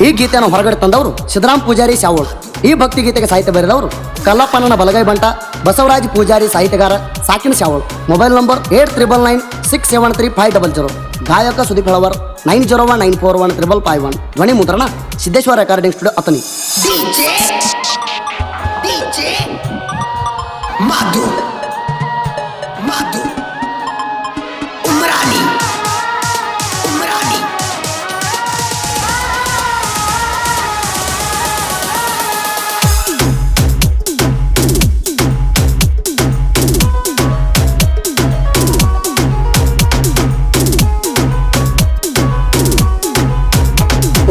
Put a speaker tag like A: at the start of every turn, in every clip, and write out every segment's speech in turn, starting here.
A: ಈ ಗೀತೆಯನ್ನು ಹೊರಗಡೆ ತಂದವರು ಸಿದ್ದರಾಮ್ ಪೂಜಾರಿ ಶಾವೋಳ್ ಈ ಭಕ್ತಿ ಗೀತೆಗೆ ಸಾಹಿತ್ಯ ಬರೆದವರು ಕಲ್ಲಪ್ಪನ ಬಲಗೈ ಬಂಟ ಬಸವರಾಜ್ ಪೂಜಾರಿ ಸಾಹಿತ್ಯಗಾರ ಸಾಕಿನ ಶಾವೋಳ್ mobile number eight triple nine six seven three five double zero. ಗಾಯಕ Sudeep ಹಳವರ್ nine zero one nine four one triple five one. ಧ್ವನಿ ಮುದ್ರಣ Siddeshwara recording studio Athani
B: DJ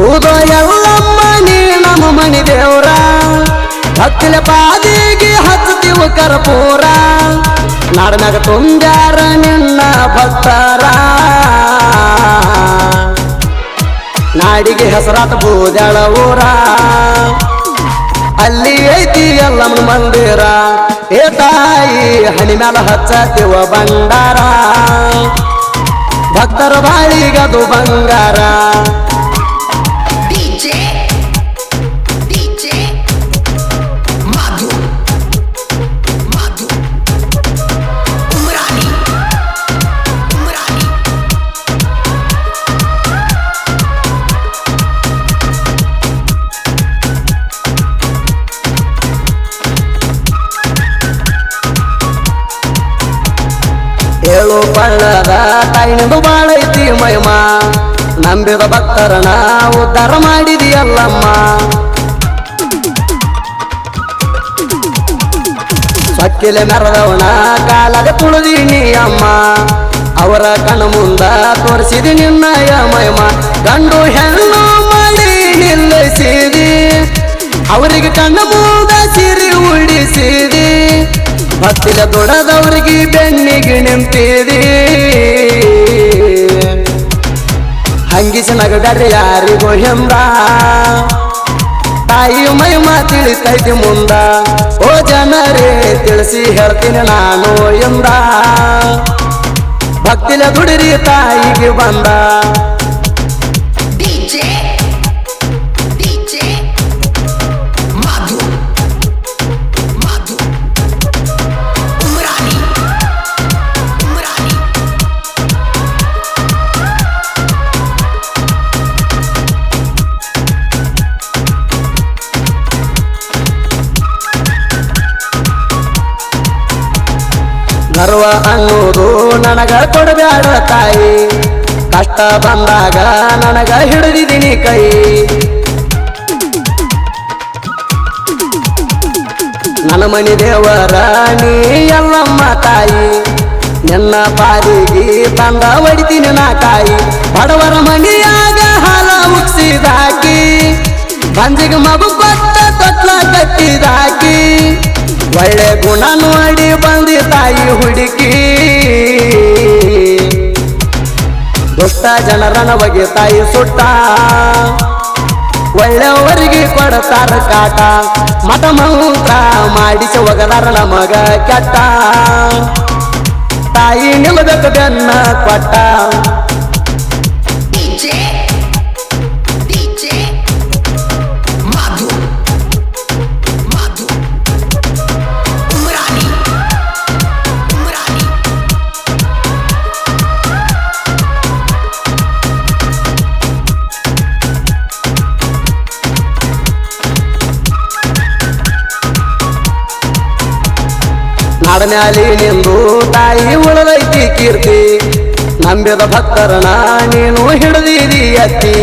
A: ಉದಯಲ್ಲಮ್ಮ ನೀ ನಮ್ಮ ಮನಿ ದೇವ್ರ. ಹತ್ತಿಲ ಪಾದಿಗೆ ಹಚ್ಚುತ್ತೀವ ಕರ್ಪೂರ. ನಾಡಿನಾಗ ತುಂಬ್ಯಾರ ನಿನ್ನ ಭಕ್ತರ. ನಾಡಿಗೆ ಹೆಸರಾತ ಬೂದ್ಯಾಳ ಊರ. ಅಲ್ಲಿ ಐತಿ ಎಲ್ಲಮ್ಮನ ಮಂದಿರ. ಏ ತಾಯಿ, ಹಣಿ ಮ್ಯಾಲ ಹಚ್ಚತಿವ ಬಂಡಾರ ಭಕ್ತರ ಬಾಳಿಗದು ಬಂಗಾರ. ಪಳ್ಳದ ತಾಯಿನಿಂದು ಬಾಳೈತಿ ಮಹಿಮ ನಂಬಿದ ಭಕ್ತರನ ಉದ್ಧಾರ ಮಾಡಿದೆಯಲ್ಲಮ್ಮ. ಸಕ್ಕಿಲೆ ಮೆರದವನ ಕಾಲದ ತುಳಿದೀನಿ ಅಮ್ಮ. ಅವರ ಕಣ ಮುಂದ ತೋರಿಸಿದಿ ನಿನ್ನಯ ಮಹಿಮ ಗಂಡು ಹೆಣ್ಣು ಮಾಡಿ ನಿಲ್ಲಿಸಿದಿ. ಅವರಿಗೆ ಕಣ್ಣು ಮುಂದ ಸಿರಿ ಉಳಿಸಿದಿ ಭಕ್ತಿಲ ದೊಡದವ್ರಿಗೆ ಬೆನ್ನಿಗೆ ನಿಂತಿದಿ ಹಂಗಿಸಿ ನಗಡರೆ ಯಾರಿಗೋ ಹೆಂದ ತಾಯಿ ಮಾ ತಿಳಿತೈತಿ ಮುಂದ. ಓ ಜನರೇ, ತಿಳಿಸಿ ಹೇಳ್ತೀನಿ ನಾನು ಎಂದ. ಭಕ್ತಿಲ ದುಡಿರಿ ತಾಯಿಗೆ ಬಂದ. ಗರ್ವ ಅನ್ನೋದು ನನಗ ಕೊಡಬೇಡ ತಾಯಿ. ಕಷ್ಟ ಬಂದಾಗ ನನಗ ಹಿಡಿದಿದ್ದೀನಿ ಕೈ. ನನ್ನ ಮನಿ ದೇವರ ನೀ ಎಲ್ಲಮ್ಮ ತಾಯಿ. ನಿನ್ನ ಪಾಲಿಗೆ ತಂದ ಹೊಡಿತೀನಿ ನಾ ತಾಯಿ. ಬಡವರ ಮನೆಯಾಗ ಹಾಲ ಉಕ್ಸಿದಾಕಿ ಬಂಜಿಗೆ ಮಗು ಕೊಟ್ಟ ತೊಟ್ಲ ಕಟ್ಟಿದಾಕಿ. ಒಳ್ಳೆ ಗುಣ ನೋಡಿ ಬಂದಿ ತಾಯಿ ಹುಡುಕಿ. ದುಷ್ಟ ಜನರನ ಬಗೆ ತಾಯಿ ಸುಟ್ಟ. ಒಳ್ಳೆಯವರಿಗೆ ಕೊಡತಾರ ಕಾಟ. ಮಠ ಮಂತ್ರ ಮಾಡಿಸಿ ಒಗದಾರ ನಮಗ ಕೆಟ್ಟ. ತಾಯಿ ನಿಮಗ ಕೊಟ್ಟ. ನಾಡನ್ಯಾಲಿ ನಿಂದು ತಾಯಿ ಉಳದೈತಿ ಕೀರ್ತಿ. ನಂಬಿದ ಭಕ್ತರನ ನೀನು ಹಿಡಿದಿರಿ ಅತ್ತಿ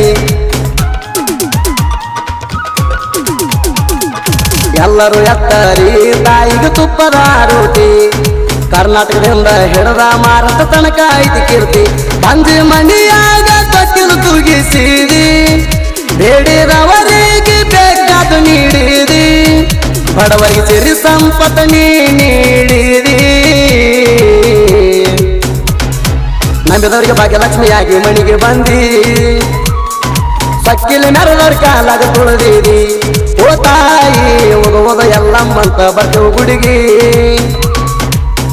A: ಎಲ್ಲರೂ ಎತ್ತರಿ ತಾಯಿಗೆ ತುಪ್ಪದ ರೂಟಿ. ಕರ್ನಾಟಕದಿಂದ ಹಿಡದ ಮಾರಾಟ ತನಕ ಐತಿ ಕೀರ್ತಿ. ಬಂದಿ ಮನಿಯಾಗ ತೊಟ್ಟಿಲು ತುಗಿಸಿದಿ. ಬೇಡಿದವರಿಗೆ ಬೇಕಾದ ನೀಡಿದಿ. ಬಡವರಿಗೆ ಸಿರಿ ಸಂಪತ್ತ ನೀ ನಂಬಿದವರಿಗೆ ಭಾಗ್ಯಲಕ್ಷ್ಮಿಯಾಗಿ ಮಣಿಗೆ ಬಂದಿ. ಸಕ್ಕಿಲ ಮೆರದವ್ರ ಕಾಲಾಗ ತುಳಿದೀರಿ ಓ ತಾಯಿ ಹೋಗುವುದು ಎಲ್ಲಮ್ಮಂತ ಬರ್ತೇವು ಗುಡಿಗಿ.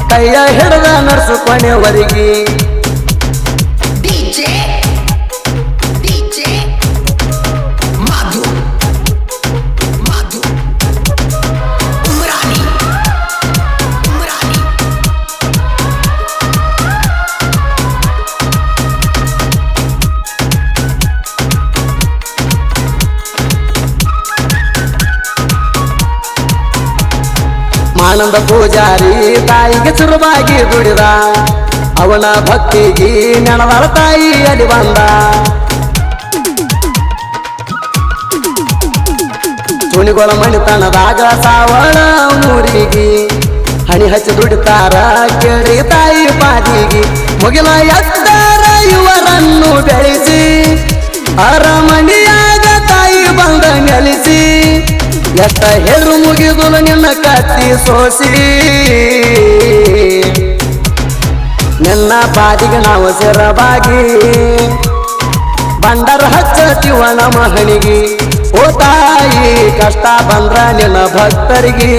A: ಕೈಯ ಹಿಡಿದ ನಡ್ಸು ಕೊನೆ
B: DJ
A: ಆನಂದ ಪೂಜಾರಿ ತಾಯಿಗೆ ಚುರುಬಾಗಿ ದುಡಿದ. ಅವನ ಭಕ್ತಿಗೆ ನೆನವರ ತಾಯಿ ಅಲ್ಲಿ ಬಂದ. ತುಣಿಗೊಳ ಮಣಿತನದಾಗ ಸಾವಳ ಮೂರಿಗೆ ಹಣಿ ಹಚ್ಚಿ ದುಡಿತಾರ ಕೇಳಿ ತಾಯಿ ಪಾದಿಗೆ. ಮುಗಿಲ ಎತ್ತಾರ ಇವರನ್ನು ಬೆಳೆಸಿ ಅರಮಣಿಯಾಗ ಎತ್ತ ಹೆರು ಮುಗಿದು ನಿನ್ನ ಕತ್ತಿ ಸೋಸಿ. ನಿನ್ನ ಪಾದಿಗೆ ನಾವು ಸೆರಬಾಗಿ ಬಂಡರ ಹಚ್ಚತಿವ ನಮ್ಮ ಹಣಿಗಿ ಓ ತಾಯಿ, ಕಷ್ಟ ಬಂದ್ರ ನಿನ್ನ ಭಕ್ತರಿಗೆ.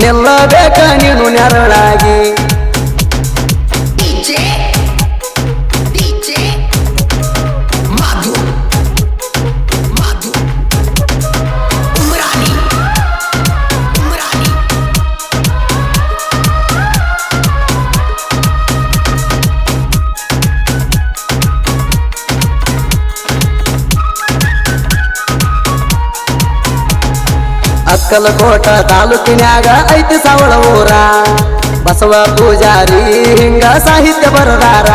A: ನಿಲ್ಲಬೇಕ ನೀನು ನೆರಳಾಗಿ. ಅಕ್ಕಲಕೋಟ ತಾಲೂಕಿನಾಗ ಐತಿ ಸವಳ ಊರ. ಬಸವ ಪೂಜಾರಿ ಹಿಂಗ ಸಾಹಿತ್ಯ ಬರದಾರ.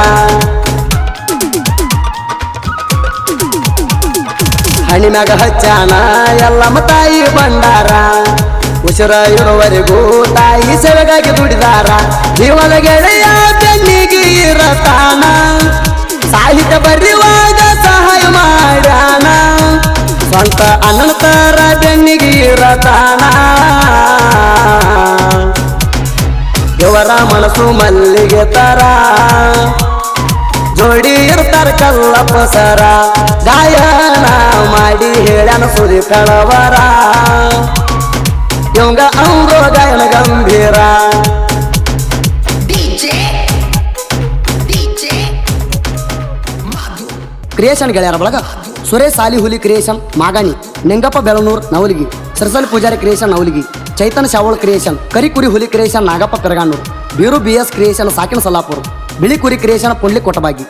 A: ಹಣ್ಣಿನಾಗ ಹಚ್ಚಾನ ಎಲ್ಲಮ್ಮ ತಾಯಿ ಬಂಡಾರ. ಉಸಿರ ಇರುವರೆಗೂ ತಾಯಿ ಸೆಳಗಾಗಿ ದುಡಿದಾರ. ಜೀವನ ಗೆಳೆಯ ಬೆನ್ನಿಗೆ ಇರತಾನ. ಸಾಹಿತ್ಯ ಬರೆಯುವಾಗ ಸಹಾಯ ಮಾಡ್ಯಾನ. ಸ್ವಂತ ಅನಂತರ ತರ ಬೆನ್ನಿಗೆ ಇರತಾನ ಇವರ ಮನಸ್ಸು ಮಲ್ಲಿಗೆ ತರ. ಜೋಡಿ ಇರ್ತಾರ ಕಲ್ಲಪ್ಪ ಸರ. ಗಾಯನ ಮಾಡಿ ಹೇಳ್ಯಾನ ಸುರಿ ಕಳವರ. ಇವಂಗ ಅಂಗೋ ಗಾಯನ ಗಂಭೀರ. ಕ್ರಿಯೇಷನ್ ಗೆಳೆಯರ ಬಳಗ. Suresh Sali Huli creation Magani Ningappa Belanur Navaligi Sarasal Pujari creation Navaligi Chaitan Shaval creation Karikuri Huli creation Nagappa Peraganur Beeru B S creation Sakina Salapur Bili Kuri creation ಪುಂಡ್ಲಿ ಕೊಟ್ಟಬಾಗಿ